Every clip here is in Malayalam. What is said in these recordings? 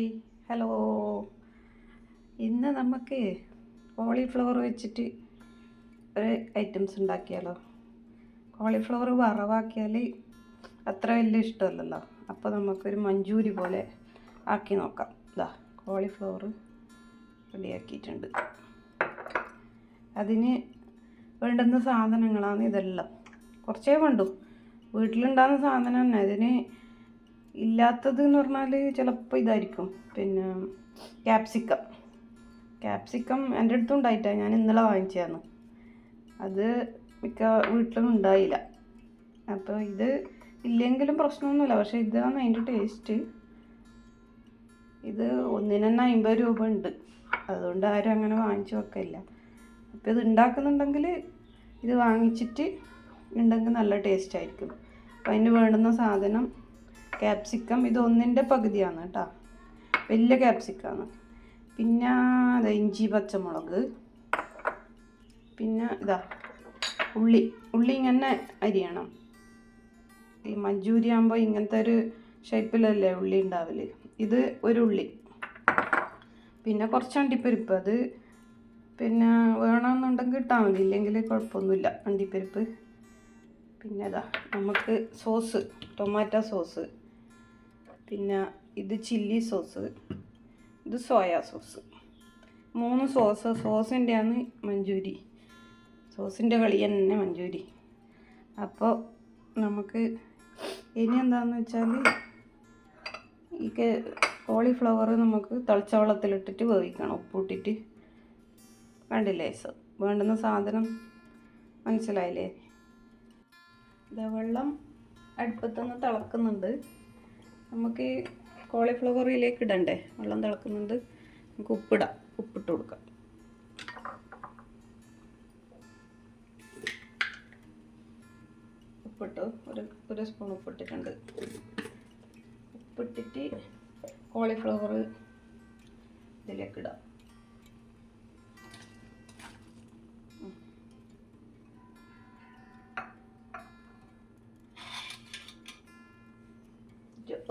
Hi hello. ഇന്ന് നമുക്ക് കോളിഫ്ലവർ വെച്ചിട്ട് ഒരു ഐറ്റംസ് ഉണ്ടാക്കിയാലോ. കോളിഫ്ലവർ വറവാക്കിയാൽ അത്ര വലിയ ഇഷ്ടമല്ലല്ലോ. അപ്പോൾ നമുക്കൊരു മഞ്ചൂരി പോലെ ആക്കി നോക്കാം. ഇതാ കോളിഫ്ലവർ റെഡിയാക്കിയിട്ടുണ്ട്. അതിന് വേണ്ടുന്ന സാധനങ്ങളാണ് ഇതെല്ലാം. കുറച്ചേ വേണ്ടൂ. വീട്ടിലുണ്ടാകുന്ന സാധനം തന്നെ. അതിന് ഇല്ലാത്തത് എന്ന് പറഞ്ഞാൽ ചിലപ്പോൾ ഇതായിരിക്കും. പിന്നെ ക്യാപ്സിക്കം. ക്യാപ്സിക്കം എന്റെ അടുത്തും ഉണ്ടായിട്ടാണ് ഞാൻ ഇന്നലെ വാങ്ങിച്ചതാണ് അത് മിക്ക വീട്ടിലും ഉണ്ടായില്ല. അപ്പോൾ ഇത് ഇല്ലെങ്കിലും പ്രശ്നമൊന്നുമില്ല. പക്ഷേ ഇതാണ് അതിന്റെ ടേസ്റ്റ്. ഇത് ഒന്നിന് തന്നെ അമ്പത് രൂപ ഉണ്ട്. അതുകൊണ്ട് ആരും അങ്ങനെ വാങ്ങിച്ചു വെക്കില്ല അപ്പോൾ ഇത് ഉണ്ടാക്കുന്നുണ്ടെങ്കിൽ ഇത് വാങ്ങിച്ചിട്ട് ഉണ്ടെങ്കിൽ നല്ല ടേസ്റ്റ് ആയിരിക്കും. അപ്പോൾ അതിന് വേണ്ടുന്ന സാധനം ക്യാപ്സിക്കം ഇത് ഒന്നിന്റെ പകുതിയാണ് കേട്ടോ. വലിയ ക്യാപ്സിക്കാണ് പിന്നെ അതെ ഇഞ്ചി പച്ചമുളക്. പിന്നെ ഇതാ ഉള്ളി. ഉള്ളി ഇങ്ങനെ അരിയണം. ഈ മഞ്ചൂരി ആകുമ്പോൾ ഇങ്ങനത്തെ ഒരു ഷേപ്പിലല്ലേ ഉള്ളി ഉണ്ടാവൽ ഇത് ഒരു ഉള്ളി. പിന്നെ കുറച്ച് അണ്ടിപ്പരിപ്പ്. അത് പിന്നെ വേണമെന്നുണ്ടെങ്കിൽ ഇട്ടാൽ മതി. ഇല്ലെങ്കിൽ കുഴപ്പമൊന്നുമില്ല അണ്ടിപ്പരിപ്പ്. പിന്നെ ഇതാ നമുക്ക് സോസ് ടൊമാറ്റോ സോസ് പിന്നെ ഇത് ചില്ലി സോസ് ഇത് സോയാ സോസ്. മൂന്ന് സോസ് സോസിന്റെയാണ് മഞ്ചൂരി. സോസിന്റെ കളി തന്നെ മഞ്ചൂരി. അപ്പോൾ നമുക്ക് ഇനി എന്താണെന്ന് വെച്ചാൽ ഈ കോളിഫ്ലവർ നമുക്ക് തിളച്ച വെള്ളത്തിലിട്ടിട്ട് വേവിക്കണം ഉപ്പിട്ടിട്ട്. കണ്ടില്ലേ വേണ്ടുന്ന സാധനം? മനസ്സിലായില്ലേ? ഇതാ വെള്ളം അടുപ്പത്തുനിന്ന് തിളക്കുന്നുണ്ട്. നമുക്ക് ഈ കോളിഫ്ലവറിലേക്ക് ഇടണ്ടേ? വെള്ളം തിളക്കുന്നുണ്ട്. നമുക്ക് ഉപ്പിടാം. ഉപ്പിട്ട് കൊടുക്കാം. ഉപ്പിട്ട് ഒരു ഒരു സ്പൂൺ ഉപ്പിട്ടിട്ടുണ്ട്. ഉപ്പിട്ടിട്ട് കോളിഫ്ലവർ ഇതിലേക്ക് ഇടാം.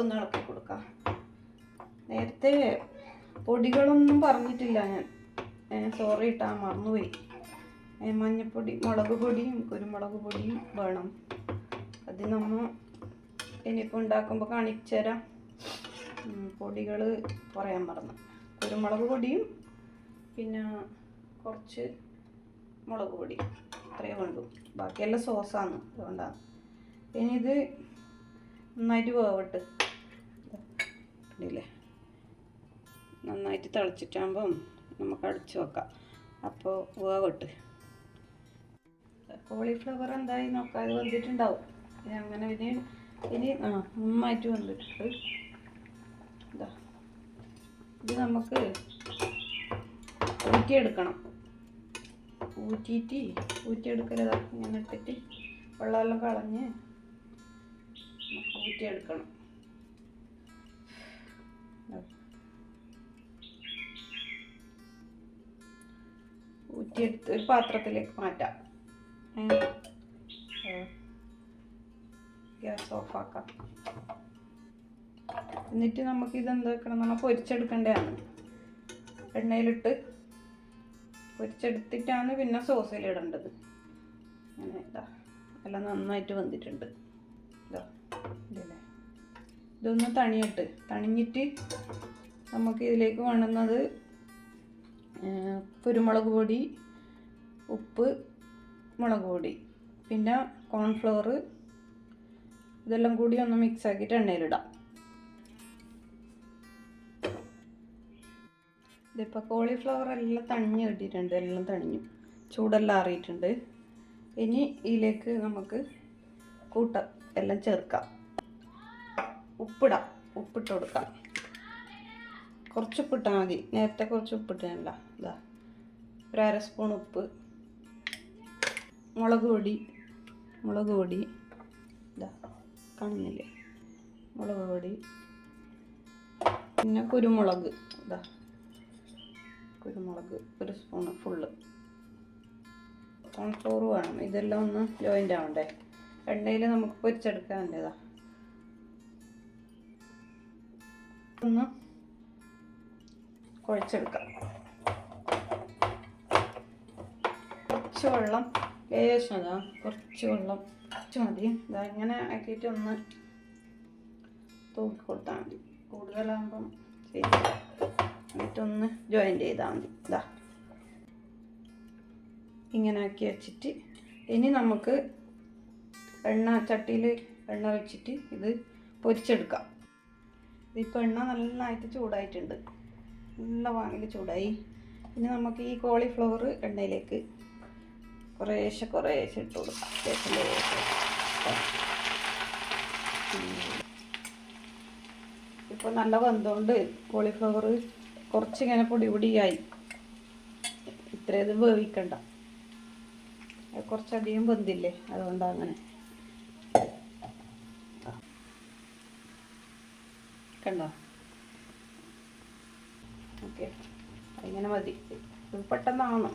ഒന്ന് ഇളക്കി കൊടുക്കാം. നേരത്തെ പൊടികളൊന്നും പറഞ്ഞിട്ടില്ല ഞാൻ. സോറി ഇട്ടാ മറന്നുപോയി. മഞ്ഞപ്പൊടി മുളക് പൊടിയും കുരുമുളക് പൊടിയും വേണം. അത് നമ്മൾ ഇനിയിപ്പോൾ ഉണ്ടാക്കുമ്പോൾ കാണിച്ചു തരാം. പൊടികൾ പറയാൻ മറന്നു. കുരുമുളക് പൊടിയും പിന്നെ കുറച്ച് മുളക് പൊടി അത്രയേ വേണ്ടൂ. ബാക്കിയെല്ലാം സോസാണ് അതുകൊണ്ടാണ്. ഇനി ഇത് നന്നായിട്ട് വേവട്ട് നന്നായിട്ട് തിളച്ചിട്ടാകുമ്പം നമുക്ക് അടിച്ചു വെക്കാം. അപ്പോൾ വേവട്ട്. കോളിഫ്ലവർ എന്തായി നോക്കാം. വന്നിട്ടുണ്ടാവും ഇനി അങ്ങനെ ഇനി ഇനി ആ നന്നായിട്ട് വന്നിട്ടുണ്ട് ഇതാ ഇത് നമുക്ക് ഊറ്റിയെടുക്കണം. ഊറ്റിയിട്ട് ഊറ്റിയെടുക്കരുതാ. ഇങ്ങനെ ഇട്ടിട്ട് വെള്ളമെല്ലാം കളഞ്ഞ് ഊറ്റിയെടുക്കണം. ഊറ്റിയെടുത്ത് ഒരു പാത്രത്തിലേക്ക് മാറ്റാം. ഗ്യാസ് ഓഫാക്കാം എന്നിട്ട് നമുക്ക് ഇതെന്താക്കണം നമ്മൾ പൊരിച്ചെടുക്കേണ്ടതാണ്. എണ്ണയിലിട്ട് പൊരിച്ചെടുത്തിട്ടാണ് പിന്നെ സോസിലിടേണ്ടത് അങ്ങനെ ഇതാ. എല്ലാം നന്നായിട്ട് വന്നിട്ടുണ്ട് ഇതൊന്ന് തണിയിട്ട്. തണിഞ്ഞിട്ട് നമുക്ക് ഇതിലേക്ക് വേണ്ടുന്നത് കുരുമുളക് പൊടി ഉപ്പ് മുളക് പൊടി പിന്നെ കോൺഫ്ലവർ ഇതെല്ലാം കൂടി ഒന്ന് മിക്സ് ആക്കിയിട്ട് എണ്ണയിലിടാം. ഇതിപ്പോൾ കോളിഫ്ലവർ എല്ലാം തണിഞ്ഞ് കിട്ടിയിട്ടുണ്ട് എല്ലാം തണിഞ്ഞു. ചൂടെല്ലാം ആറിയിട്ടുണ്ട്. ഇനി ഇതിലേക്ക് നമുക്ക് കൂട്ട എല്ലാം ചേർക്കാം. ഉപ്പിടാം ഉപ്പിട്ട് കൊടുക്കാം. കുറച്ച് ഉപ്പിട്ടാൽ മതി. നേരത്തെ കുറച്ച് ഉപ്പിട്ടല്ല ഇതാ ഒരു അര സ്പൂൺ ഉപ്പ്. മുളക് പൊടി. മുളക് പൊടി. ഇതാ കാണുന്നില്ലേ? മുളക് പൊടി. പിന്നെ കുരുമുളക്. ഇതാ കുരുമുളക് ഒരു സ്പൂണ് ഫുള്ള് കോൺഫ്ലോർ വേണം. ഇതെല്ലാം ഒന്ന് ജോയിന്റ് ആവണ്ടേ? എണ്ണയിൽ നമുക്ക് പൊരിച്ചെടുക്കാന്റെതാ ഒന്ന് കുഴച്ചെടുക്കാം. കുറച്ച് വെള്ളം ലേശം അതാ കുറച്ച് വെള്ളം. കുറച്ച് മതി. ഇതാ ഇങ്ങനെ ആക്കിയിട്ട് ഒന്ന് തൂക്കി കൊടുത്താൽ മതി. കൂടുതലാകുമ്പം എന്നിട്ടൊന്ന് ജോയിൻ ചെയ്താൽ മതി. ഇതാ. ഇങ്ങനെ ആക്കി വെച്ചിട്ട് ഇനി നമുക്ക് എണ്ണ ചട്ടിയിൽ എണ്ണ വെച്ചിട്ട് ഇത് പൊരിച്ചെടുക്കാം. ഇതിപ്പോൾ എണ്ണ നന്നായിട്ട് ചൂടായിട്ടുണ്ട്. നല്ല വാങ്ങിൽ ചൂടായി. ഇനി നമുക്ക് ഈ കോളിഫ്ലവർ എണ്ണയിലേക്ക് കുറേശ്ശെ കുറേശ്ശെ ഇട്ട് കൊടുക്കാം. ലേശം. ഇപ്പോൾ നല്ല വെന്തോണ്ട് കോളിഫ്ലവർ കുറച്ചിങ്ങനെ പൊടി പൊടിയായി. ഇത്രയത് വേവിക്കണ്ട. കുറച്ചധികം വെന്തില്ലേ അതുകൊണ്ടാണ് അങ്ങനെ. കണ്ടോ? ഓക്കെ. അങ്ങനെ മതി. പെട്ടെന്നാണ്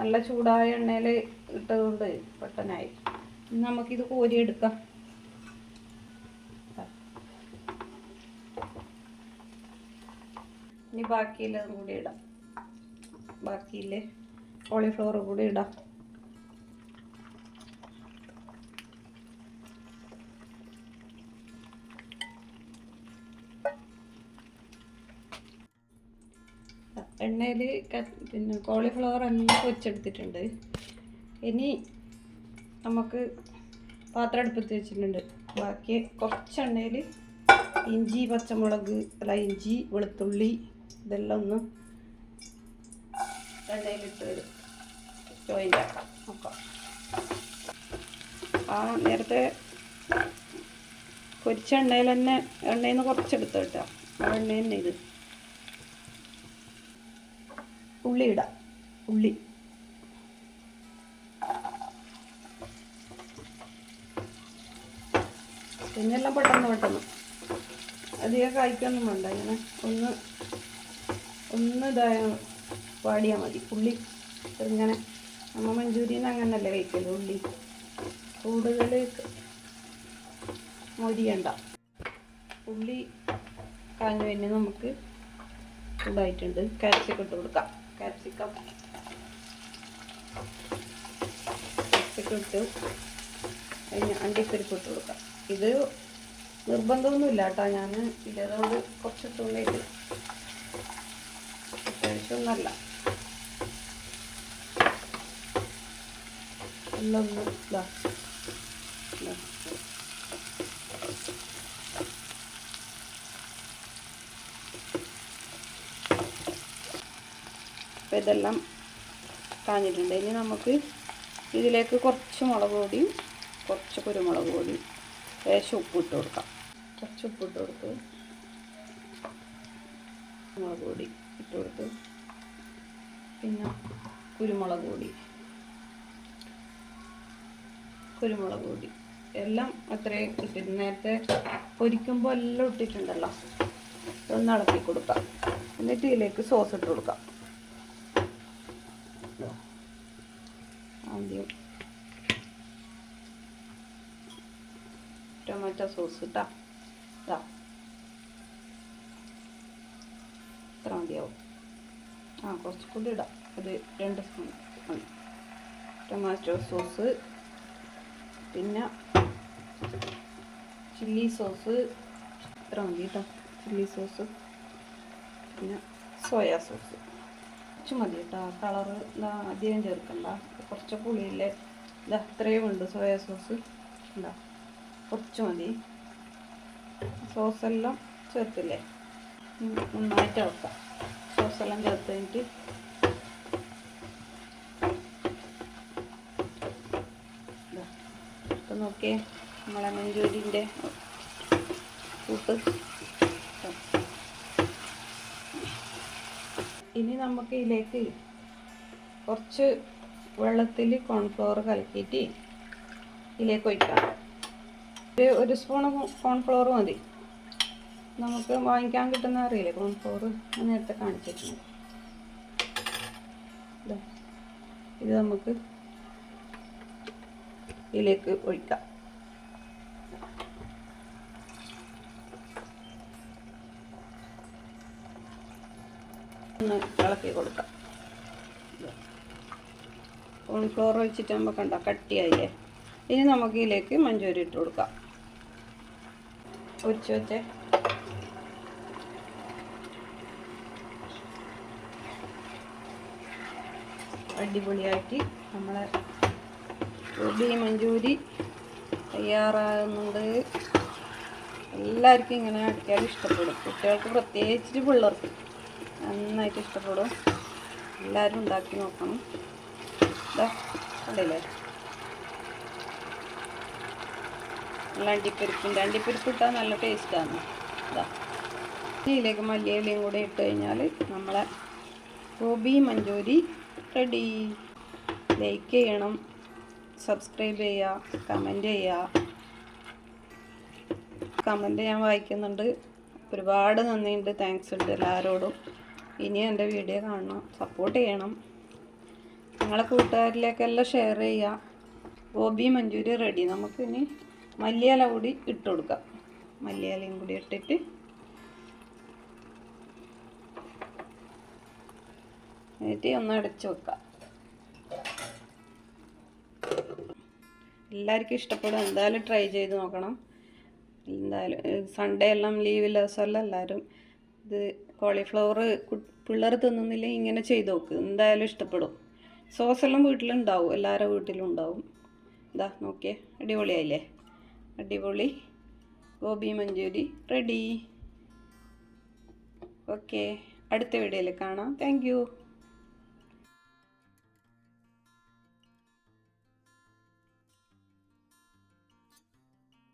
നല്ല ചൂടായ എണ്ണയിൽ ഇട്ടതുകൊണ്ട് പെട്ടെന്നായി. നമുക്കിത് കോരിയെടുക്കാം. ഇനി ബാക്കിയുള്ളതും കൂടി ഇടാം. ബാക്കിയില്ലേ? കോളിഫ്ലവർ കൂടി ഇടാം. എണ്ണയിൽ പിന്നെ കോളിഫ്ലവർ എല്ലാം പൊരിച്ചെടുത്തിട്ടുണ്ട്. ഇനി നമുക്ക് പാത്രം അടുപ്പത്ത് വെച്ചിട്ടുണ്ട്. ബാക്കി കുറച്ച് എണ്ണയിൽ ഇഞ്ചി പച്ചമുളക് അല്ല ഇഞ്ചി വെളുത്തുള്ളി ഇതെല്ലാം ഒന്ന് എണ്ണയിലിട്ട് ജോയിന്റ് ആക്കാം. നോക്കാം. ആ നേരത്തെ പൊരിച്ച എണ്ണയിൽ തന്നെ എണ്ണയിൽ നിന്ന് കുറച്ചെടുത്ത് കേട്ടോ ആ എണ്ണ തന്നെ ഇത്. ഉള്ളി ഇടാം. ഉള്ളി. പിന്നെല്ലാം പെട്ടെന്ന് പെട്ടെന്ന്. അധികം കായ്ക്കൊന്നും വേണ്ട. ഇങ്ങനെ ഒന്ന് ഒന്ന് ഇതായ വാടിയാൽ മതി. ഉള്ളി ഇങ്ങനെ. നമ്മ മഞ്ചൂരിയൻ അങ്ങനല്ലേ കഴിക്കല്ലോ ഉള്ളി. കൂടുതൽ മൊരിയണ്ട. ഉള്ളി കാഞ്ഞു കഴിഞ്ഞ് നമുക്ക് ഇതായിട്ടുണ്ട് കരച്ചൊക്കെ ഇട്ട് കൊടുക്കാം. കാപ്സിക്കം കാപ്സിക്കം ഇട്ട് കഴിഞ്ഞ് അണ്ടിപ്പരിപ്പ് ഇട്ട് കൊടുക്കാം. ഇത് നിർബന്ധമൊന്നുമില്ല കേട്ടോ. ഞാൻ ഇതോട് കുറച്ച് തുള്ളിയിട്ട് അത്യാവശ്യമൊന്നല്ല എല്ലാം ഇതാ. അപ്പം ഇതെല്ലാം കാഞ്ഞിട്ടുണ്ട്. ഇനി നമുക്ക് ഇതിലേക്ക് കുറച്ച് മുളക് പൊടിയും കുറച്ച് കുരുമുളക് പൊടിയും ലേശം ഉപ്പിട്ട് കൊടുക്കാം. കുറച്ച് ഉപ്പിട്ട് കൊടുത്ത് മുളക് പൊടി ഇട്ട് കൊടുത്ത് പിന്നെ കുരുമുളക് പൊടി കുരുമുളക് പൊടി എല്ലാം അത്രയും ഇട്ടിട്ട് നേരത്തെ പൊരിക്കുമ്പോൾ എല്ലാം ഇട്ടിട്ടുണ്ടല്ലോ. ഒന്ന് ഇളക്കി കൊടുക്കാം. എന്നിട്ട് ഇതിലേക്ക് സോസ് ഇട്ട് കൊടുക്കാം. ആദ്യം. ടൊമാറ്റോ സോസ് ഇട്ടാ ഇതാ ഇത്ര മതിയാവും. ആ കുറച്ച് കൂടി ഇടാം. ഒരു രണ്ട് സ്പൂൺ. Tomato sauce. പിന്നെ ചില്ലി സോസ്. ഇത്ര മതി കേട്ടോ ചില്ലി സോസ്. പിന്നെ സോയാ സോസ്. കുറച്ച് മതി കേട്ടോ കളറ് അധികം ചേർക്കണ്ട. കുറച്ച് പുളിയില്ലേ? ഇത് അത്രയും ഉണ്ട് സോയാ സോസ് ഉണ്ടോ കുറച്ച് മതി. സോസെല്ലാം ചേർത്തില്ലേ? നന്നായിട്ട് ഇളക്കാം സോസെല്ലാം ചേർത്ത് കഴിഞ്ഞിട്ട് ഇതാ. ഇപ്പം നോക്കിയേ നമ്മളെ മഞ്ചൂരിന്റെ കൂട്ട് ഇതാ. ഇനി നമുക്ക് ഇതിലേക്ക് കുറച്ച് വെള്ളത്തിൽ കോൺഫ്ലവർ കലക്കിയിട്ട് ഇതിലേക്ക് ഒഴിക്കാം. ഒരു ഒരു സ്പൂൺ കോൺഫ്ലവർ മതി. നമുക്ക് വാങ്ങിക്കാൻ കിട്ടുന്ന അറിയില്ലേ കോൺഫ്ലവർ നേരത്തെ കാണിച്ചിട്ടുണ്ട്. ഇത് നമുക്ക് ഇതിലേക്ക് ഒഴിക്കാം. ഒന്ന് ഇളക്കി കൊടുക്കാം. കോൺഫ്ലോർ ഒഴിച്ചിട്ടാകുമ്പോൾ കണ്ട കട്ടിയായില്ലേ? ഇനി നമുക്ക് ഇതിലേക്ക് മഞ്ചൂരി ഇട്ട് കൊടുക്കാം. ഒരിച്ച് വെച്ചേ. അടിപൊളിയാക്കി നമ്മളെ ഗോബി മഞ്ചൂരി തയ്യാറാകുന്നുണ്ട്. എല്ലാവർക്കും ഇങ്ങനെ ആക്കിയാൽ ഇഷ്ടപ്പെടും. കുട്ടികൾക്ക് പ്രത്യേകിച്ച് പിള്ളേർക്ക് നന്നായിട്ട് ഇഷ്ടപ്പെടും. എല്ലാവരും ഉണ്ടാക്കി നോക്കണം. ഇതാ കണ്ടില്ലേ? നല്ല അണ്ടിപ്പരിപ്പുണ്ട്. അണ്ടിപ്പരിപ്പ് ഇട്ടാൽ നല്ല ടേസ്റ്റാണ് ഇതാ ഇതിലേക്ക് മല്ലിയിലയും കൂടെ ഇട്ട് കഴിഞ്ഞാൽ നമ്മളെ ഗോബി മഞ്ചൂരി റെഡി ലൈക്ക് ചെയ്യണം. സബ്സ്ക്രൈബ് ചെയ്യുക. കമന്റ് ചെയ്യുക. കമന്റ് ഞാൻ വായിക്കുന്നുണ്ട്. ഒരുപാട് നന്ദിയുണ്ട്. താങ്ക്സ് ഉണ്ട് എല്ലാവരോടും. ഇനി എന്റെ വീഡിയോ കാണണം. സപ്പോർട്ട് ചെയ്യണം. നിങ്ങളെ കൂട്ടുകാരിലേക്കെല്ലാം ഷെയർ ചെയ്യുക. ഗോബി മഞ്ചൂരി റെഡി നമുക്ക് ഇനി മല്ലിയില കൂടി ഇട്ട് കൊടുക്കാം. മല്ലിയിലയും കൂടി ഇട്ടിട്ട്. എന്നിട്ട് ഒന്ന് അടച്ചു വെക്കാം. എല്ലാവർക്കും ഇഷ്ടപ്പെടും. എന്തായാലും ട്രൈ ചെയ്ത് നോക്കണം. എന്തായാലും സൺഡേ എല്ലാം ലീവില്ല ദിവസമല്ല. എല്ലാവരും ഇത് കോളിഫ്ലവർ പിള്ളേർ തിന്നുന്നില്ല ഇങ്ങനെ ചെയ്ത് നോക്ക്. എന്തായാലും ഇഷ്ടപ്പെടും. സോസെല്ലാം വീട്ടിലുണ്ടാവും. എല്ലാവരുടെ വീട്ടിലും ഉണ്ടാവും. ഇതാ നോക്കിയേ. അടിപൊളിയായില്ലേ? അടിപൊളി. ഗോബി മഞ്ചൂരി റെഡി. ഓക്കെ. അടുത്ത വീഡിയോയിൽ കാണാം. താങ്ക്